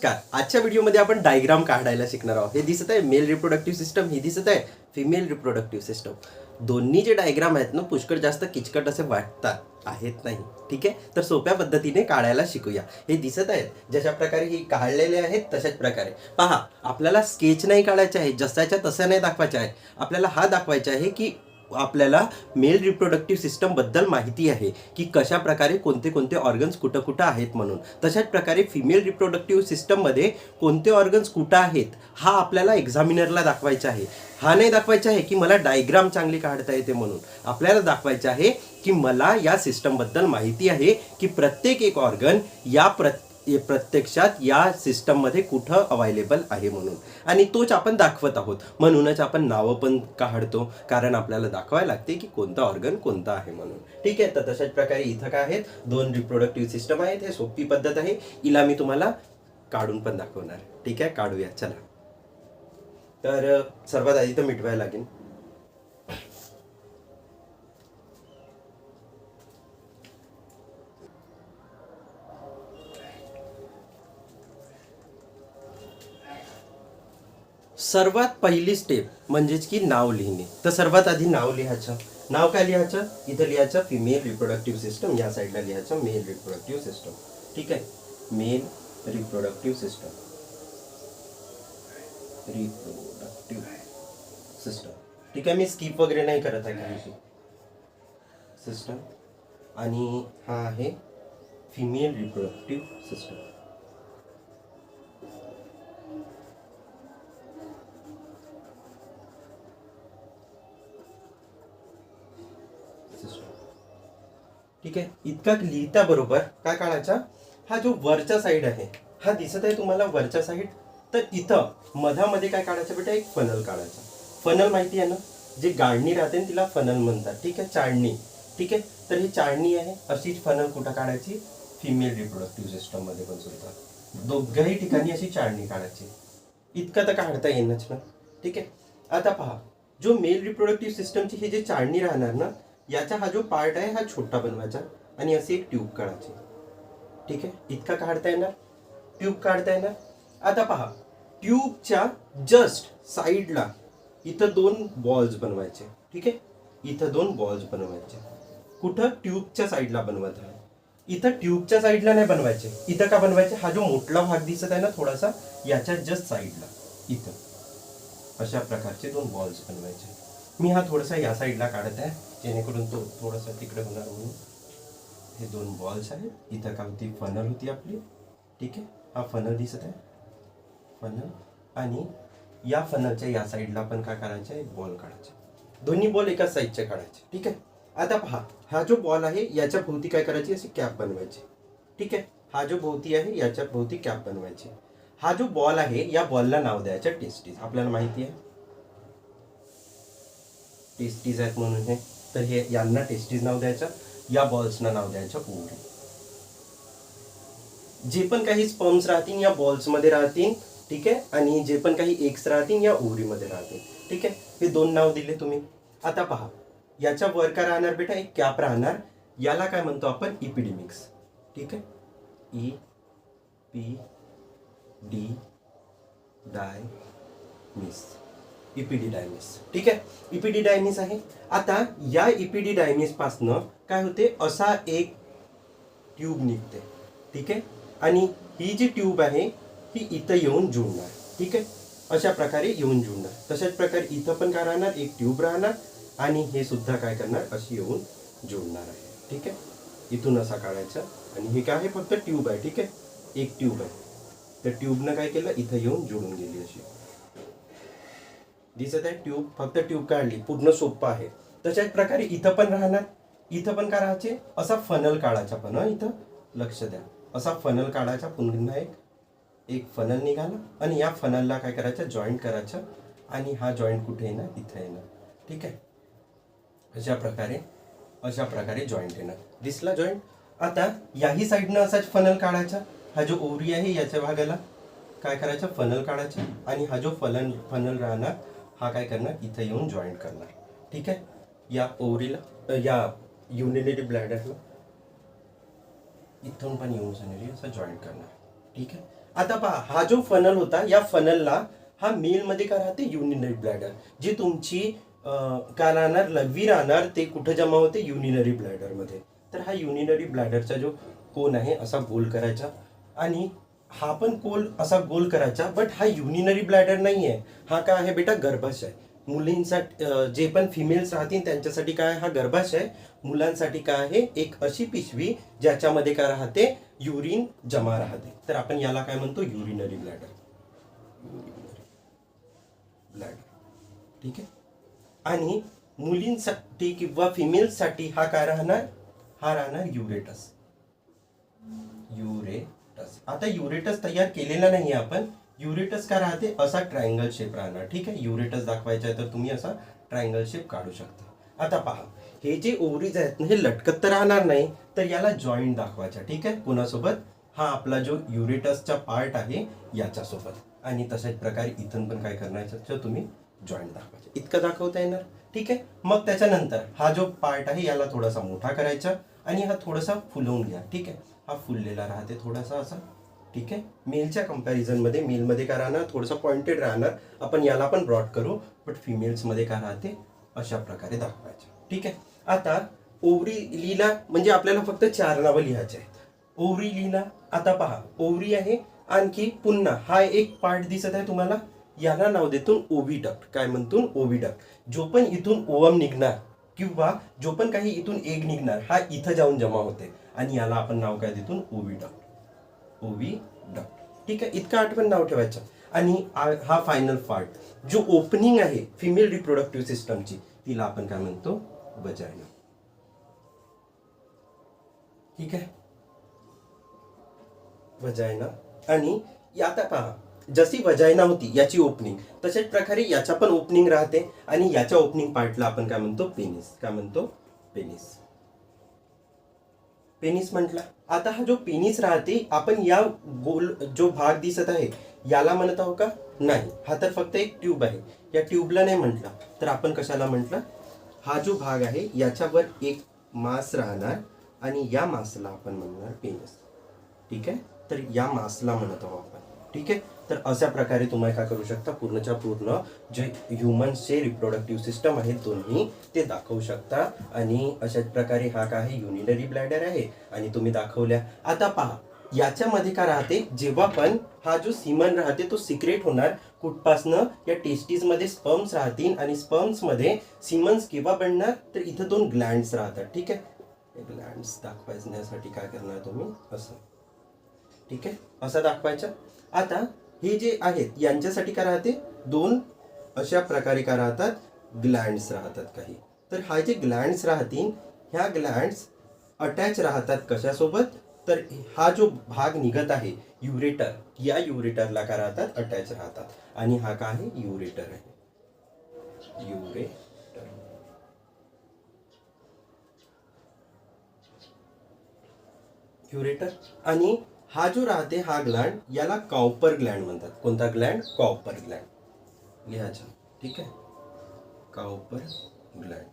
काय आजच्या व्हिडिओमध्ये आपण डायग्राम काढायला शिकणार आहोत. हे दिसत आहे मेल रिप्रोडक्टिव्ह सिस्टम ही दिसत आहे फिमेल रिप्रोडक्टिव्ह सिस्टम. दोन्ही जे डायग्राम आहेत ना पुष्कळ जास्त किचकट असे वाटतात आहेत नाही. ठीक आहे? तर सोप्या पद्धतीने काढायला शिकूया. हे दिसत आहेत जशा प्रकारे ही काढलेले आहेत तशाच प्रकारे. पहा आपल्याला स्केच नाही काढायचे आहे जसाच्या तसा नाही दाखवायचा आहे आपल्याला हा दाखवायचा आहे की आपल्याला मेल रिप्रोडक्टिव्ह सिस्टमबद्दल माहिती आहे की कशा प्रकारे कोणते कोणते ऑर्गन्स कुठं कुठं आहेत म्हणून. तशाच प्रकारे फिमेल रिप्रोडक्टिव्ह सिस्टममध्ये कोणते ऑर्गन्स कुठं आहेत हा आपल्याला एक्झामिनरला दाखवायचा आहे. हा नाही दाखवायचा आहे की मला डायग्राम चांगली काढता येते म्हणून. आपल्याला दाखवायचं आहे की मला या सिस्टमबद्दल माहिती आहे की प्रत्येक एक ऑर्गन या प्रत्येक प्रत्यक्षात या सिस्टममध्ये कुठं अवायलेबल आहे म्हणून. आणि तोच आपण दाखवत आहोत. म्हणूनच आपण नावं पण काढतो कारण आपल्याला दाखवायला लागते की कोणता ऑर्गन कोणता आहे म्हणून. ठीक आहे? तर तशाच प्रकारे इथं काय आहेत? दोन रिप्रोडक्टिव्ह सिस्टम आहेत. हे सोपी पद्धत आहे. हिला मी तुम्हाला काढून पण दाखवणार. ठीक आहे? काढूया. चला. तर सर्वात आधी तर मिटवायला लागेल. सर्वात पहिली स्टेप म्हणजेच की नाव लिहिणे. तर सर्वात आधी नाव लिहायचं. नाव काय लिहायचं? इथं लिहायचं फिमेल रिप्रोडक्टिव्ह सिस्टम या साईडला लिहायचं मेल रिप्रोडक्टिव्ह सिस्टम ठीक आहे? Male reproductive system reproductive system ठीक आहे? मी स्किप वगैरे नाही करत आहे काही. सिस्टम आणि हा आहे फिमेल रिप्रोडक्टिव्ह सिस्टम सिस्टम ठीक आहे? इतका लिहिता बरोबर काय काढायचा? हा जो वरचा साईड आहे हा दिसत आहे तुम्हाला वरच्या साईड तर इथं मधामध्ये काय काढायचं बेटा? एक फनल काढायचा. फनल माहिती आहे ना? जे गाळणी राहते ना तिला फनल म्हणतात. ठीक आहे? चाळणी. ठीक आहे? तर ही चाळणी आहे. अशीच फनल कुठं काढायची? फिमेल रिप्रोडक्टिव्ह सिस्टममध्ये पण सुद्धा. दोघंही ठिकाणी अशी चाळणी काढायची. इतकं तर काढता येईनच ना. ठीक आहे? आता पहा जो मेल रिप्रोडक्टिव्ह सिस्टमची ही जी चाळणी राहणार ना याचा हा जो पार्ट आहे हा छोटा बनवायचा आणि अशी एक ट्यूब काढायची. ठीक आहे? इतका काढता येणार? ट्यूब काढता येणार? आता पहा. ट्यूबच्या जस्ट साईडला इथं दोन बॉल्स बनवायचे. ठीक आहे? इथं दोन बॉल्स बनवायचे. कुठं? ट्यूबच्या साईडला बनवत आहे. इथं ट्यूबच्या साईडला नाही बनवायचे. इथं का बनवायचे? हा जो मोठला भाग दिसत आहे ना थोडासा याच्या जस्ट साईडला इथं. अशा प्रकारचे दोन बॉल्स बनवायचे. मी हा थोडासा या साईडला काढत आहे. जेणेकरून तो थोडासा तिकडे होणार म्हणून. हे दोन बॉल्स आहेत. इथं का होती फनल होती आपली. ठीक आहे? हा फनल दिसत आहे. फनल आणि या फनलच्या या साईडला पण काय करायचं एक बॉल काढायचा दोन्ही बॉल एकाच साईडचे काढायचे. ठीक आहे? आता पहा. हा जो बॉल आहे याच्या भोवती काय करायची? अशी कॅप बनवायची. ठीक आहे? हा जो भोवती आहे याच्या भोवती कॅप बनवायची. हा जो बॉल आहे या बॉलला नाव द्यायचं टेस्टीज आपल्याला माहिती आहे? टेस्टीज आहेत म्हणून हे. तर हे यांना टेस्टीज नाव द्यायचं या बॉल्सना नाव द्यायचं ओव्हरी जे पण काही स्पर्म्स राहतील या बॉल्समध्ये राहतील ठीक आहे? आणि जे पण काही एक्स राहतील या ओव्हरीमध्ये राहतील ठीक आहे? हे दोन नाव दिले तुम्ही. आता पहा याच्या वर का राहणार बेटा एक कॅप राहणार. याला काय म्हणतो आपण? इपिडिमिक्स. ठीक आहे? Epididymis. इपीडी इपिडिडायमिस ठीक आहे? इपिडिडायमिस आहे. आता या इपीडी पासनं काय होते? असा एक ट्यूब निघते. ठीक आहे? आणि ही जी ट्यूब आहे ही इथं येऊन जुळणार. ठीक आहे? अशा प्रकारे येऊन जुळणार. तशाच प्रकारे इथं पण काय राहणार? एक ट्यूब राहणार. आणि हे सुद्धा काय करणार? अशी येऊन जुळणार आहे. ठीक आहे? इथून असा काढायचा. आणि हे काय आहे? फक्त ट्यूब आहे. ठीक आहे? एक ट्यूब आहे. तर ट्यूबनं काय केलं? इथं येऊन जुळून गेली अशी. दिसत आहे ट्यूब फक्त ट्यूब काढली पूर्ण सोपं आहे. तशाच प्रकारे इथं पण राहणार. इथं पण काय राहायचे? असा फनल काढायचा पण हं, इथं. लक्ष द्या. असा फनल काढायचा पुन्हा एक एक फनल निघाला. आणि या फनलला काय करायचं? जॉईंट करायचं. आणि हा जॉईंट कुठे येणार? इथं येणार. ठीक आहे? अशा प्रकारे अशा प्रकारे जॉईंट येणार. दिसला जॉईंट आता याही साईडनं असाच फनल काढायचा. हा जो ओरी आहे याच्या भागाला काय करायचं? फनल काढायचं. आणि हा जो फलन फनल राहणार हा काय करणार? इथं येऊन जॉईंट करणार. ठीक आहे? या ओरीला या युनिटरी ब्लॅडरला इथून पण येऊन जाणारी असं जॉईंट करणार. ठीक आहे? आता पहा हा जो फनल होता या फनलला हा मेलमध्ये काय राहते? युनिनरी ब्लॅडर जी तुमची काय राहणार? लघवी राहणार ते कुठं जमा होते? युनिनरी ब्लॅडरमध्ये तर हा युनिनरी ब्लॅडरचा जो कोण आहे असा गोल करायचा. आणि हा पण कोल असा गोल करायचा बट हा युनिनरी ब्लॅडर नाही आहे हा काय आहे बेटा गर्भाशय मुलींसाठी जे पण फिमेल्स राहतील त्यांच्यासाठी काय आहे? हा गर्भाशय मुलांसाठी काय आहे? एक अशी पिशवी ज्याच्यामध्ये काय राहते? युरिन जमा राहते. तर आपण याला काय म्हणतो? युरिनरी ब्लॅडर ब्लॅडर ठीक आहे? आणि मुलींसाठी किंवा फिमेल्ससाठी हा काय राहणार? हा राहणार युरेटस आता युरेटस तयार केलेला नाही आपण. युरेटस का राहते? असा ट्रायंगल शेप राहणार. ठीक आहे? युरेटस दाखवायचा आहे तर तुम्ही असा ट्रायंगल शेप काढू शकता. आता पहा. हे जे ओव्हरीज आहेत ना हे लटकत तर राहणार नाही तर याला जॉईंट दाखवायचा. ठीक आहे? कुणासोबत हा आपला जो युरेटसचा पार्ट आहे याच्यासोबत. आणि तशाच प्रकारे इथून पण काय करण्याचं तर तुम्ही जॉईंट दाखवायचं. इतकं दाखवता येणार. ठीक आहे? मग त्याच्यानंतर हा जो पार्ट आहे याला थोडासा मोठा करायचा आणि हा थोडासा फुलवून घ्या. ठीक आहे? हा फुललेला राहते थोडासा असा. ठीक आहे? मेलच्या कम्पॅरिझनमध्ये मेलमध्ये काय राहणार? थोडंसं पॉइंटेड राहणार. आपण याला पण ब्रॉड करू बट फिमेल्समध्ये काय राहते? अशा प्रकारे दाखवायचं. ठीक आहे? आता ओवरी लीला म्हणजे आपल्याला फक्त चार नावं लिहायचे आहेत. ओवरी लीला आता पहा ओवरी आहे आणखी पुन्हा हा एक पार्ट दिसत आहे तुम्हाला. याला नाव देतो डक्ट काय म्हणतो? डक्ट जो पण इथून ओवम निघणार किंवा जो पण काही इथून एग निघणार हा इथं जाऊन जमा होते. आणि याला आपण नाव काय देतो ओव्हिडक्ट ओव्हिडक्ट ठीक आहे? इतकं आठवण नाव ठेवायचं. आणि हा फायनल पार्ट जो ओपनिंग आहे फिमेल रिप्रोडक्टिव्ह सिस्टमची तिला आपण काय म्हणतो? वजायना ठीक आहे? वजायना आणि आता पहा जशी वजायना होती याची ओपनिंग तशाच प्रकारे याच्या पण ओपनिंग राहते. आणि याच्या ओपनिंग पार्टला आपण काय म्हणतो? पेनिस काय म्हणतो? पेनिस पेनिस म्हटला. आता हा जो पेनिस राहते आपण या गोल जो भाग दिसत आहे याला म्हणत आहो का? नाही. हा तर फक्त एक ट्यूब आहे. या ट्यूबला नाही म्हटला. तर आपण कशाला म्हटलं? हा जो भाग आहे याच्यावर एक मास राहणार आणि या मासला आपण म्हणणार पेनिस. ठीक आहे? तर या मासला म्हणत आहोत आपण. ठीक आहे? तर अशा प्रकारे तुम्ही काय करू शकता पूर्णच्या पूर्ण जे ह्युमन्सचे रिप्रोडक्टिव्ह सिस्टम आहेत दोन्ही ते दाखवू शकता. आणि अशाच प्रकारे हा काय आहे युनिनरी ब्लॅडर आहे आणि तुम्ही दाखवल्या. आता पहा याच्यामध्ये काय राहते जेव्हा पण हा जो सिमन राहते तो सिक्रेट होणार. कुठपासनं या टेस्टीजमध्ये स्पर्म्स राहतील आणि स्पर्म्समध्ये सिमन्स केव्हा बनणार तर इथं दोन ग्लँड्स राहतात. ठीक आहे? ग्लँड्स दाखवायचण्यासाठी काय करणार तुम्ही? असं. ठीक आहे? असं दाखवायचं. आता हे जे आहेत यांच्यासाठी काय राहते? दोन अशा प्रकारे काय राहतात? ग्लँड्स राहतात काही. तर हा जे ग्लँड्स राहतील ह्या ग्लँड्स अटॅच राहतात कशासोबत? तर हा जो भाग निघत आहे युरेटर या युरेटरला काय राहतात? अटॅच राहतात. आणि हा काय आहे? युरेटर आहे. युरेटर. आणि हा जो राहते हा ग्लँड याला कॉपर ग्लँड म्हणतात. कोणता ग्लँड कॉपर ग्लँड लिहायचा. ठीक आहे? कॉपर ग्लँड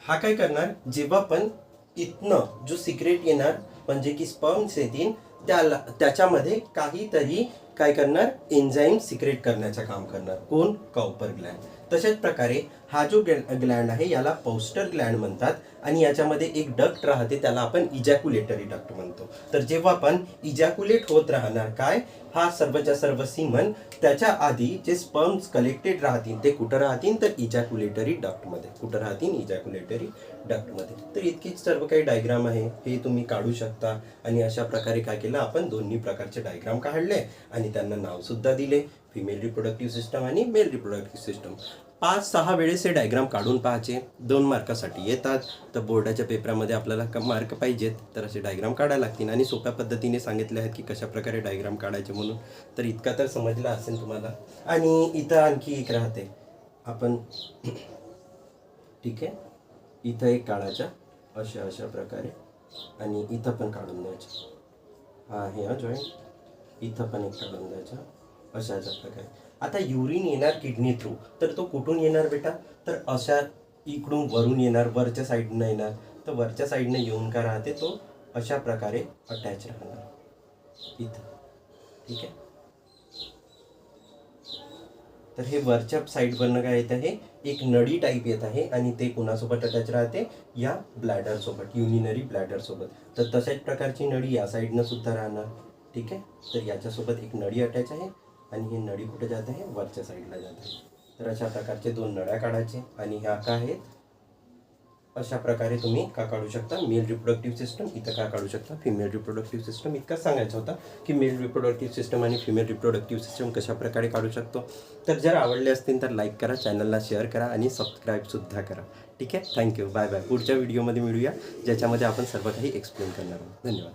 हा काय करणार? जेव्हा पण इथनं जो सिक्रेट येणार म्हणजे की स्पर्म्स येतील त्याला त्याच्यामध्ये काहीतरी काय करणार? एन्झाईम सिक्रेट करण्याचं काम करणार. कोण? कॉपर ग्लँड तशाच प्रकारे हा जो ग्लँड आहे याला पौस्टर ग्लँड म्हणतात आणि याच्यामध्ये एक डक्ट राहते त्याला आपण इजॅक्युलेटरी डक्ट म्हणतो. तर जेव्हा आपण इजॅक्युलेट होत राहणार काय? हा सर्वच्या सर्व सीमन त्याच्या आधी जे स्पर्म्स कलेक्टेड राहतील ते कुठं राहतील? तर इजॅक्युलेटरी डक्टमध्ये कुठं राहतील? इजॅक्युलेटरी डक्टमध्ये तर इतकीच सर्व काही डायग्राम आहे. हे तुम्ही काढू शकता. आणि अशा प्रकारे काय केलं? आपण दोन्ही प्रकारचे डायग्राम काढले आणि त्यांना नाव सुद्धा दिले. फिमेल रिप्रोडक्टिव्ह सिस्टम आणि मेल रिप्रोडक्टिव्ह सिस्टम पाच सहा वेळेस हे डायग्राम काढून पाहायचे. दोन मार्कासाठी येतात. तर बोर्डाच्या पेपरामध्ये आपल्याला क मार्क पाहिजेत. तर असे डायग्राम काढायला लागतील. आणि सोप्या पद्धतीने सांगितले आहेत की कशा प्रकारे डायग्राम काढायचे म्हणून. तर इतका तर समजला असेल तुम्हाला. आणि इथं आणखी एक राहते. आपण ठीक आहे? इथं एक काढायचा. अशा अशा प्रकारे. आणि इथं पण काढून द्यायचं. हा हे हा जॉईंट इथं पण एक काढून द्यायचा. अशा प्रकारे. आता युरिन येणार किडनी थ्रू तर तो कुठून येणार बेटा? तर अशा इकडून वरून येणार वरच्या साईडनं येणार. तर वरच्या साईडनं येऊन का राहते तो? अशा प्रकारे अटॅच राहणार. इथं. ठीक आहे? तर हे वरच्या साईडवरनं काय येत आहे? एक नळी टाईप येत आहे आणि ते कोणासोबत अटॅच राहते? या ब्लॅडरसोबत युनिनरी ब्लॅडरसोबत तर तशाच प्रकारची नळी या साईडनं सुद्धा राहणार. ठीक आहे? तर याच्यासोबत एक नळी अटॅच आहे. आणि ही नळी कुठे जात आहे? वरच्या साईडला जात आहे. तर अशा प्रकारचे दोन नळ्या काढायचे आणि ह्या का आहेत? अशा प्रकारे तुम्ही का काढू शकता? मेल रिप्रोडक्टिव्ह सिस्टम इथं का काढू शकता? फिमेल रिप्रोडक्टिव्ह सिस्टम इतकंच सांगायचं होतं की मेल रिप्रोडक्टिव्ह सिस्टम आणि फिमेल रिप्रोडक्टिव्ह सिस्टम कशा प्रकारे काढू शकतो? तर जर आवडले असतील तर लाईक करा चॅनलला शेअर करा आणि सबस्क्राईबसुद्धा करा. ठीक आहे? Thank you. Bye bye. पुढच्या व्हिडिओमध्ये मिळूया ज्याच्यामध्ये आपण सर्व काही एक्सप्लेन करणार आहोत. धन्यवाद.